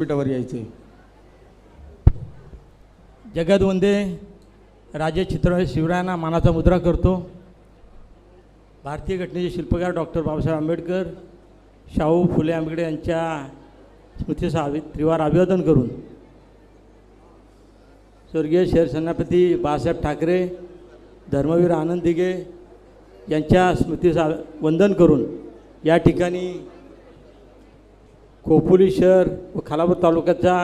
विद्यापीठावर यायचे. जगत वंदे राजे चित्र शिवरायांना मानाचा मुद्रा करतो. भारतीय घटनेचे शिल्पकार डॉक्टर बाबासाहेब आंबेडकर शाहू फुले आंबेडकर यांच्या स्मृतीस आवि त्रिवार अभिवादन करून. स्वर्गीय शेर सेनापती बाळासाहेब ठाकरे धर्मवीर आनंद दिघे यांच्या स्मृतीस वंदन करून या ठिकाणी खोपोली शहर व खालापूर तालुक्याचा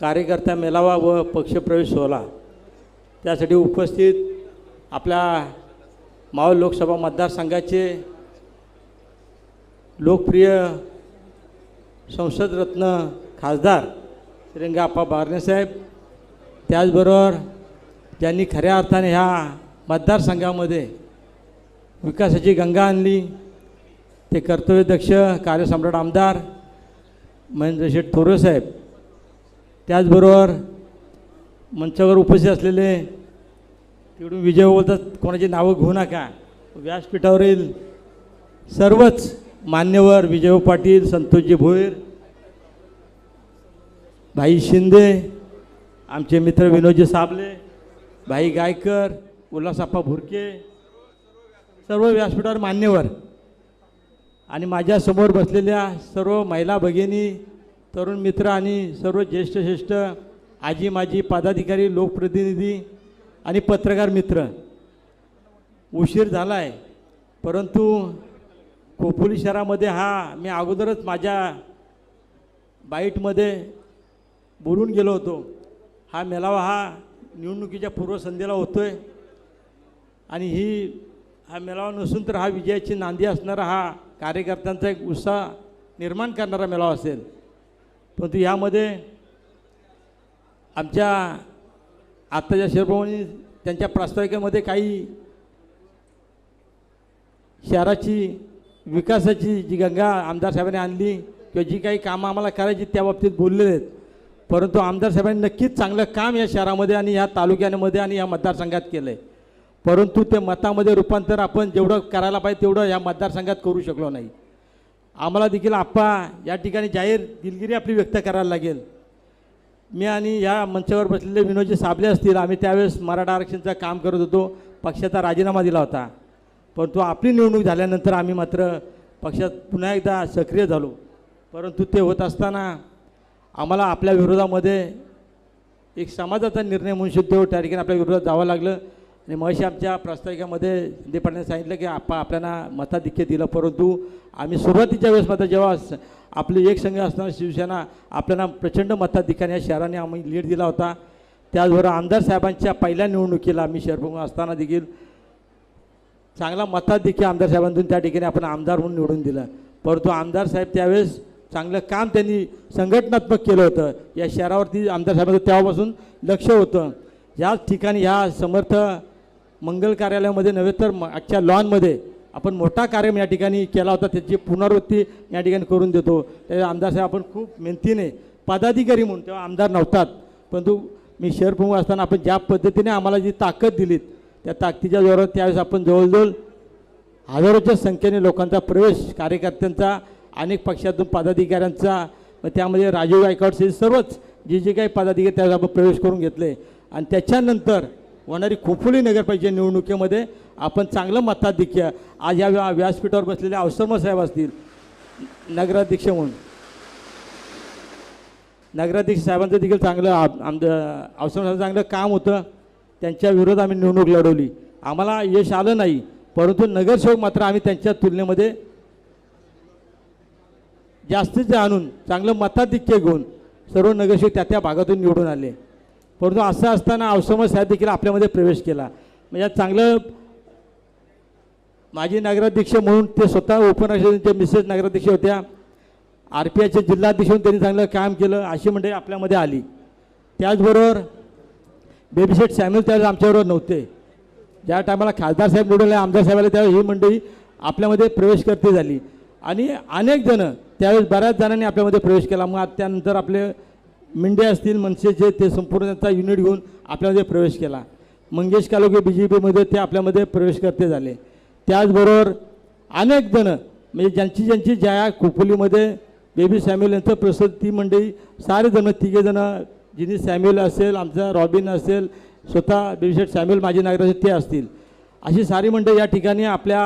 कार्यकर्ता मेळावा व पक्षप्रवेश सोहळा. त्यासाठी उपस्थित आपल्या मावळ लोकसभा मतदारसंघाचे लोकप्रिय संसदरत्न खासदार श्रीरंगा बारणेसाहेब त्याचबरोबर ज्यांनी खऱ्या अर्थाने ह्या मतदारसंघामध्ये विकासाची गंगा आणली ते कर्तव्यदक्ष कार्यसम्राट आमदार महेंद्र शेठ थोरेसाहेब त्याचबरोबर मंचावर उपस्थित असलेले तिकडून विजय बोलतात कोणाची नावं घेऊ नका. व्यासपीठावरील सर्वच मान्यवर विजय पाटील संतोषजी भोईर भाई शिंदे आमचे मित्र विनोदजी साबले भाई गायकर उल्हासाप्पा भुरके सर्व व्यासपीठावर मान्यवर. आणि माझ्यासमोर बसलेल्या सर्व महिला भगिनी तरुण मित्र आणि सर्व ज्येष्ठ श्रेष्ठ आजी माजी पदाधिकारी लोकप्रतिनिधी आणि पत्रकार मित्र. उशीर झाला आहे परंतु खोपोली शहरामध्ये हा मी अगोदरच माझ्या बाईटमध्ये बोलून गेलो होतो. हा मेळावा हा निवडणुकीच्या पूर्वसंध्येला होतो आहे आणि ही हा मेळावा नसून तर हा विजयाची नांदी असणारा हा कार्यकर्त्यांचा एक उत्साह निर्माण करणारा मेळावा असेल. परंतु यामध्ये आमच्या आत्ताच्या शिरभवनी त्यांच्या प्रास्ताविकेमध्ये काही शहराची विकासाची जी गंगा आमदार साहेबांनी आणली किंवा जी काही कामं आम्हाला करायची त्या बाबतीत बोललेले आहेत. परंतु आमदार साहेबांनी नक्कीच चांगलं काम या शहरामध्ये आणि या तालुक्यामध्ये आणि या मतदारसंघात केलं आहे परंतु ते मतामध्ये रूपांतर आपण जेवढं करायला पाहिजे तेवढं या मतदारसंघात करू शकलो नाही. आम्हाला देखील आप्पा या ठिकाणी जाहीर दिलगिरी आपली व्यक्त करायला लागेल. मी आणि या मंचावर बसलेले विनोदजी साबले असतील आम्ही त्यावेळेस मराठा आरक्षणचं काम करत होतो पक्षाचा राजीनामा दिला होता. परंतु आपली निवडणूक झाल्यानंतर आम्ही मात्र पक्षात पुन्हा एकदा सक्रिय झालो. परंतु ते होत असताना आम्हाला आपल्या विरोधामध्ये एक समाजाचा निर्णय म्हणून शुद्ध त्या ठिकाणी आपल्या विरोधात जावं लागलं. आणि मगाशी आमच्या प्रास्ताविकामध्ये शिंदे सांगितलं की आपा आपल्याला मताधिक्य दिलं परंतु आम्ही सुरुवातीच्या वेळेस मात्र जेव्हा आपली एक संघ असताना शिवसेना आपल्याला प्रचंड मताधिक्याने या शहराने आम्ही लीड दिला होता. त्याचबरोबर आमदार साहेबांच्या पहिल्या निवडणुकीला आम्ही शहरप्रमुख असताना देखील चांगला मताधिक्य आमदार साहेबांतून त्या ठिकाणी आपण आमदार म्हणून निवडून दिलं. परंतु आमदार साहेब त्यावेळेस चांगलं काम त्यांनी संघटनात्मक केलं होतं. या शहरावरती आमदार साहेबांचं तेव्हापासून लक्ष होतं. याच ठिकाणी ह्या समर्थ मंगल कार्यालयामध्ये नव्हे तर आजच्या लॉनमध्ये आपण मोठा कार्यक्रम या ठिकाणी केला होता त्याची पुनरावृत्ती या ठिकाणी करून देतो त्या आमदार साहेब आपण खूप मेहनतीने पदाधिकारी म्हणून तेव्हा आमदार नव्हतात परंतु मी शहर प्रमुख असताना आपण ज्या पद्धतीने आम्हाला जी ताकद दिलीत त्या ताकदीच्या जोरावर त्यावेळेस आपण जवळजवळ हजारोच्या संख्येने लोकांचा प्रवेश कार्यकर्त्यांचा अनेक पक्षातून पदाधिकाऱ्यांचा मग त्यामध्ये राजीव गायकवाडचे सर्वच जे जे काही पदाधिकारी त्यावेळेस आपण प्रवेश करून घेतले. आणि त्याच्यानंतर होणारी खोपोली नगरपालिकेच्या निवडणुकीमध्ये आपण चांगलं मताधिक्य आज या व्या व्यासपीठावर बसलेले अवसरम साहेब असतील. नगराध्यक्ष म्हणून. नगराध्यक्ष साहेबांचं देखील चांगलं आम- आमचं अवसर साहेब चांगलं काम होतं. त्यांच्या विरोधात आम्ही निवडणूक लढवली. आम्हाला यश आलं नाही परंतु नगरसेवक मात्र आम्ही त्यांच्या तुलनेमध्ये जास्तीत आणून चांगलं मताधिक्य घेऊन सर्व नगरसेवक त्या त्या भागातून निवडून आले. परंतु असं असताना अवसमज साहेब देखील आपल्यामध्ये प्रवेश केला. म्हणजे चांगलं माजी नगराध्यक्ष म्हणून ते स्वतः उपनगराध्यक्ष मिसेस नगराध्यक्ष होत्या. आर पी आयचे जिल्हाध्यक्ष म्हणून त्यांनी चांगलं काम केलं अशी मंडळी आपल्यामध्ये आली. त्याचबरोबर बेबीसेट सॅम्युल त्यावेळेस आमच्याबरोबर नव्हते. ज्या टायमाला खासदार साहेब निवडले आमदार साहेब आले त्यावेळेस ही मंडळी आपल्यामध्ये प्रवेश करते झाली. आणि अनेक जणं त्यावेळेस बऱ्याच जणांनी आपल्यामध्ये प्रवेश केला. मग त्यानंतर आपले मेंढे असतील मनसेचे ते संपूर्ण त्यांचा युनिट घेऊन आपल्यामध्ये प्रवेश केला. मंगेश कालोगे बी जे पीमध्ये ते आपल्यामध्ये प्रवेश करते झाले. त्याचबरोबर अनेक जणं म्हणजे ज्यांची ज्यांची ज्या खोपोलीमध्ये बेबी सॅम्युल यांचं प्रसिद्ध ती मंडळी सारे जण तिघेजणं जिनी सॅम्युल असेल आमचा रॉबिन असेल स्वतः बेबीशेट सॅम्युल माजी नागरिक ते असतील. अशी सारी मंडळी या ठिकाणी आपल्या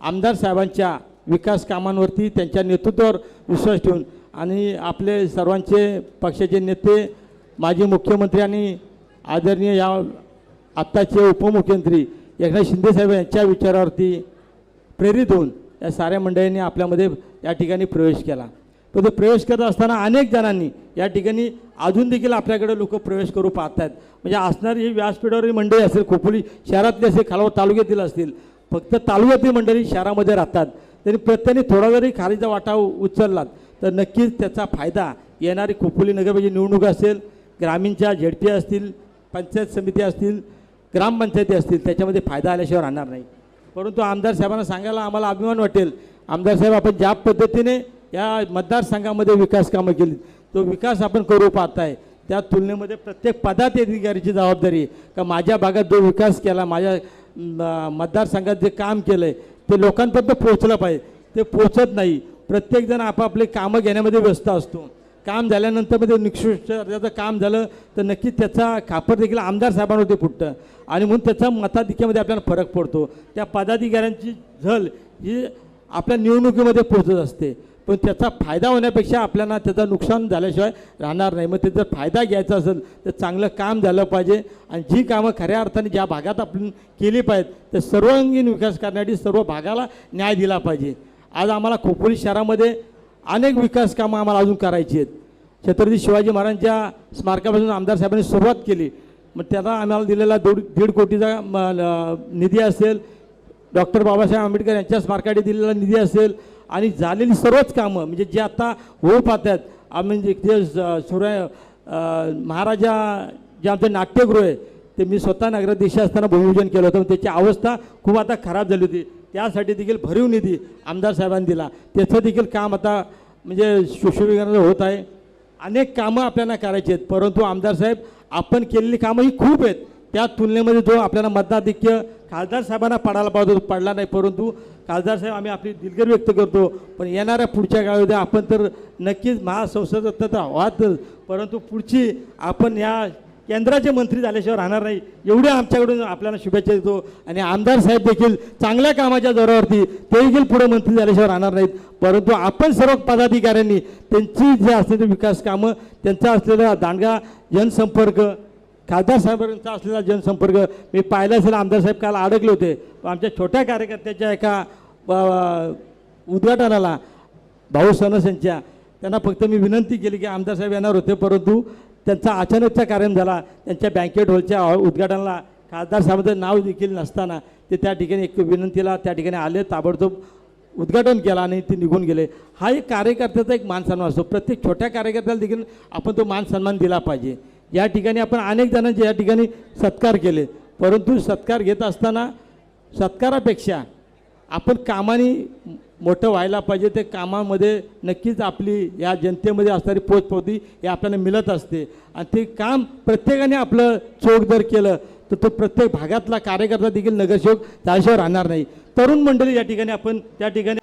आमदार साहेबांच्या विकास कामांवरती त्यांच्या नेतृत्वावर विश्वास ठेवून आणि आपले सर्वांचे पक्षाचे नेते माजी मुख्यमंत्री आणि आदरणीय या आत्ताचे उपमुख्यमंत्री एकनाथ शिंदेसाहेब यांच्या विचारावरती प्रेरित होऊन या साऱ्या मंडळींनी आपल्यामध्ये या ठिकाणी प्रवेश केला. पण तो प्रवेश करत असताना अनेक जणांनी या ठिकाणी अजून देखील आपल्याकडे लोक प्रवेश करू पाहत आहेत म्हणजे असणारी ही व्यासपीठावरील मंडळी असेल खोपोली शहरातली असेल खालावर तालुक्यातील असतील फक्त तालुक्यातील मंडळी शहरामध्ये राहतात. तरी प्रत्येकाने थोडा जरी खालीचा वाटा उचललात तर नक्कीच त्याचा फायदा येणारी खोपोली नगरपालिकेची निवडणूक असेल ग्रामीणच्या झेडपी असतील पंचायत समिती असतील ग्रामपंचायती असतील त्याच्यामध्ये फायदा आल्याशिवाय राहणार नाही. परंतु आमदार साहेबांना सांगायला आम्हाला अभिमान वाटेल. आमदार साहेब आपण ज्या पद्धतीने या मतदारसंघामध्ये विकास कामं केली तो विकास आपण करू पाहत आहे त्या तुलनेमध्ये प्रत्येक पदाधिकाऱ्याची जबाबदारी का माझ्या भागात जो विकास केला माझ्या मतदारसंघात जे काम केलं आहे ते लोकांपर्यंत पोहोचलं पाहिजे. ते पोचत नाही. प्रत्येकजण आपापले कामं घेण्यामध्ये व्यस्त असतो. काम झाल्यानंतरमध्ये निकृष्ट दर्जाचं काम झालं तर नक्कीच त्याचा खापर देखील आमदार साहेबांवरती फुटतं. आणि म्हणून त्याचा मताधिक्यामध्ये आपल्याला फरक पडतो. त्या पदाधिकाऱ्यांची झल ही आपल्या निवडणुकीमध्ये पोहोचत असते. पण त्याचा फायदा होण्यापेक्षा आपल्याला त्याचा नुकसान झाल्याशिवाय राहणार नाही. मग त्याचा फायदा घ्यायचा असेल तर चांगलं काम झालं पाहिजे. आणि जी कामं खऱ्या अर्थाने ज्या भागात आपण केली पाहिजेत त्या सर्वांगीण विकास करण्यासाठी सर्व भागाला न्याय दिला पाहिजे. आज आम्हाला खोपोली शहरामध्ये अनेक विकास कामं आम्हाला अजून करायची आहेत. छत्रपती शिवाजी महाराजांच्या स्मारकापासून आमदार साहेबांनी सुरुवात केली. मग त्याला आम्हाला दिलेला दोड दीड कोटीचा म, निधी असेल डॉक्टर बाबासाहेब आंबेडकर यांच्या स्मारकासाठी दिलेला निधी असेल आणि झालेली सर्वच कामं म्हणजे जे आता होऊ पाहतात आम्ही म्हणजे जे सूर्य महाराजा जे आमचं नाट्यगृह आहे ते मी स्वतः नगराध्यक्ष असताना भूमिपूजन केलं होतं त्याची अवस्था खूप आता खराब झाली होती. त्यासाठी देखील भरीव निधी आमदार साहेबांनी दिला. त्याचं देखील काम आता म्हणजे सुशोभीकरण होत आहे. अनेक कामं आपल्याला करायची आहेत. परंतु आमदार साहेब आपण केलेली कामं ही खूप आहेत. त्या तुलनेमध्ये जो आपल्याला मतदाधिक्य खासदार साहेबांना पडायला पाहिजे पडला नाही. परंतु खासदार साहेब आम्ही आपली दिलगिरी व्यक्त करतो पण येणाऱ्या पुढच्या काळामध्ये आपण तर नक्कीच महासंसद तर व्हातच परंतु पुढची आपण या केंद्राचे मंत्री झाल्याशिवाय राहणार नाही. एवढे आमच्याकडून आपल्याला शुभेच्छा देतो. आणि आमदार साहेब देखील चांगल्या कामाच्या जोरावरती ते देखील पुढे मंत्री झाल्याशिवाय राहणार नाहीत. परंतु आपण सर्व पदाधिकाऱ्यांनी त्यांची जे असलेली विकास कामं त्यांचा असलेला दांडगा जनसंपर्क खासदार साहेबांचा असलेला जनसंपर्क मी पाहिलं असेल आमदार साहेब काल अडकले होते. आमच्या छोट्या कार्यकर्त्याच्या एका उद्घाटनाला भाऊ सनस यांच्या त्यांना फक्त मी विनंती केली की आमदार साहेब येणार होते परंतु त्यांचा अचानकचा कार्यक्रम झाला. त्यांच्या बँकेट हॉलच्या उद्घाटनाला खासदार साहेबांचं नाव देखील नसताना ते त्या ठिकाणी एक विनंतीला त्या ठिकाणी आले ताबडतोब उद्घाटन केला आणि ते निघून गेले. हा एक कार्यकर्त्याचा एक मान सन्मान असतो. प्रत्येक छोट्या कार्यकर्त्याला देखील आपण तो मान सन्मान दिला पाहिजे. या ठिकाणी आपण अनेक जणांचे या ठिकाणी सत्कार केले. परंतु सत्कार घेत असताना सत्कारापेक्षा आपण कामाने मोठं व्हायला पाहिजे ते कामामध्ये नक्कीच आपली या जनतेमध्ये असणारी पोचपोती हे आपल्याला मिळत असते. आणि ते काम प्रत्येकाने आपलं चोख जर केलं तर तो प्रत्येक भागातला कार्यकर्ता देखील नगरसेवक त्याशिवाय राहणार नाही. तरुण मंडळी या ठिकाणी आपण त्या ठिकाणी